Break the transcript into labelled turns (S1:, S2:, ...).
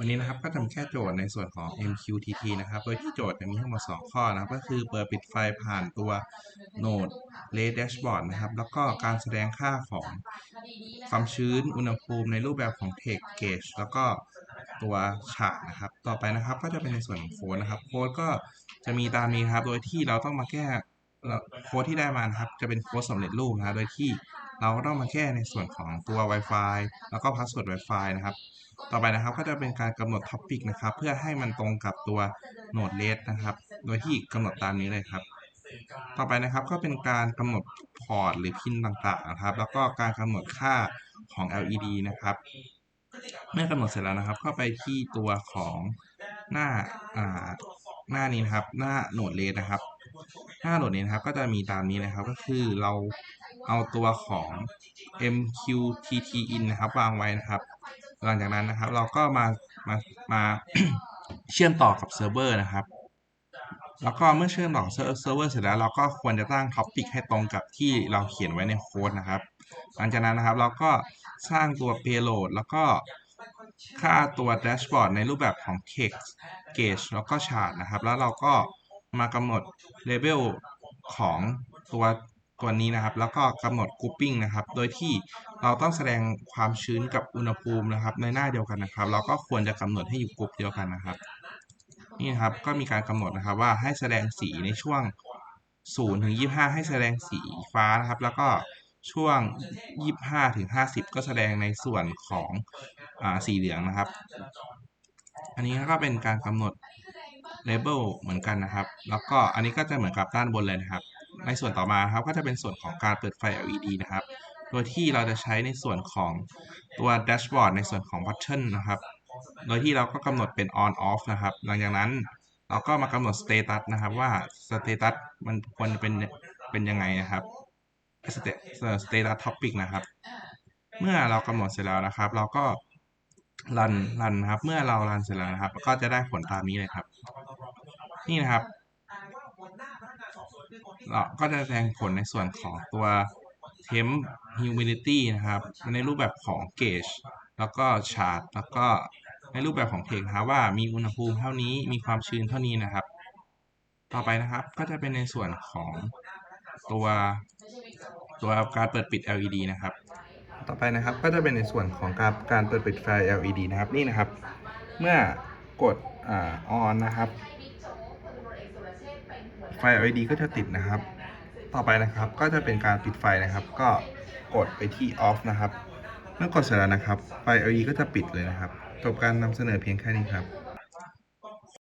S1: วันนี้นะครับก็ทำแค่โจทย์ในส่วนของ MQTT นะครับ โดยที่โจทย์จะมีทั้งหมด 2 ข้อนะครับ ก็คือเปิดปิดไฟผ่านตัว Node Red Dashboard นะครับ แล้วก็การแสดงค่าของความชื้นอุณหภูมิในรูปแบบของ Text Gauge แล้วก็ตัวฉากนะครับ ต่อไปนะครับก็จะเป็นในส่วนของโค้ดนะครับ โค้ดก็จะมีตามนี้ครับ โดยที่เราต้องมาแก้โค้ดที่ได้มานะครับ จะเป็นโค้ดสำเร็จรูปนะครับโดยที่ เราก็ต้องมาแก้ในส่วนของตัว Wi-Fi แล้วก็ Password Wi-Fi นะครับ ต่อไปนะครับก็จะเป็นการกำหนดท็อปิกนะครับ เพื่อให้มันตรงกับตัวโนดเลสนะครับ โดยที่กำหนดตามนี้เลยครับ ต่อไปนะครับก็เป็นการกำหนดพอร์ตหรือพินต่างๆนะครับ แล้วก็การกำหนดค่าของ LED นะครับเมื่อกำหนดเสร็จแล้วนะครับก็ไปที่ตัวของหน้าอ่าหน้านี้นะครับ หน้าโนดเลสนะครับ หน้าโหลดนี้นะครับ ก็จะมีตามนี้นะครับ ก็คือเรา เอาตัวของ MQTT in นะครับวางไว้นะครับ หลังจากนั้นนะครับเราก็มามามาเชื่อมต่อกับเซิร์ฟเวอร์นะครับ แล้วก็เมื่อเชื่อมต่อเซิร์ฟเวอร์เสร็จแล้วเราก็ควรจะตั้งท็อปิกให้ตรงกับที่เราเขียนไว้ในโค้ดนะครับ หลังจากนั้นนะครับเราก็สร้างตัว payload แล้วก็ค่าตัวแดชบอร์ดในรูปแบบของ text gauge แล้วก็ chart นะครับ แล้วเราก็มากำหนด label ของตัว ตัวนี้นะครับ แล้วก็กำหนด grouping นะครับ โดยที่เราต้องแสดงความชื้นกับอุณหภูมินะครับ ในหน้าเดียวกันนะครับ เราก็ควรจะกำหนดให้อยู่กลุ่มเดียวกันนะครับ นี่นะครับ ก็มีการกำหนดนะครับว่าให้แสดงสีในช่วง0ถึง25 ให้แสดงสีฟ้านะครับ แล้วก็ช่วง 25ถึง50 ก็แสดงในส่วนของอสีเหลืองนะครับ อันนี้ก็เป็นการกำหนด label เหมือนกันนะครับ แล้วก็อันนี้ก็จะเหมือนกับด้านบนเลยนะครับ ในส่วนต่อมาครับก็จะเป็นส่วนของการเปิดไฟ LED นะครับ โดยที่เราจะใช้ในส่วนของตัวแดชบอร์ดในส่วนของบัตเทิลนะครับ โดยที่เราก็กำหนดเป็น on off นะครับ หลังจากนั้นเราก็มากำหนด status นะครับว่า status มันควรจะเป็นเป็นยังไงนะครับ status topic นะครับ เมื่อเรากำหนดเสร็จแล้วนะครับ เราก็รันรันครับ เมื่อเรารันเสร็จแล้วนะครับ ก็จะได้ผลตามนี้เลยครับ นี่นะครับ เราก็จะแสดงผลในส่วนของตัว temp humidity นะครับ ในรูปแบบของ gauge แล้วก็ chart แล้วก็ในรูปแบบของ text นะครับว่ามีอุณหภูมิเท่านี้มีความชื้นเท่านี้นะครับ ต่อไปนะครับก็จะเป็นในส่วนของตัวตัวการเปิดปิด LED นะครับ ต่อไปนะครับก็จะเป็นในส่วนของการการเปิดปิดไฟ LED นะครับนี่นะครับ เมื่อกดอ่า on นะครับ ไฟ LED ก็จะติดนะครับ ต่อไปนะครับก็จะเป็นการปิดไฟนะครับ ก็กดไปที่ off นะครับ เมื่อกดเสร็จแล้วนะครับ ไฟ LED ก็จะปิดเลยนะครับ จบการนำเสนอเพียงแค่นี้ครับ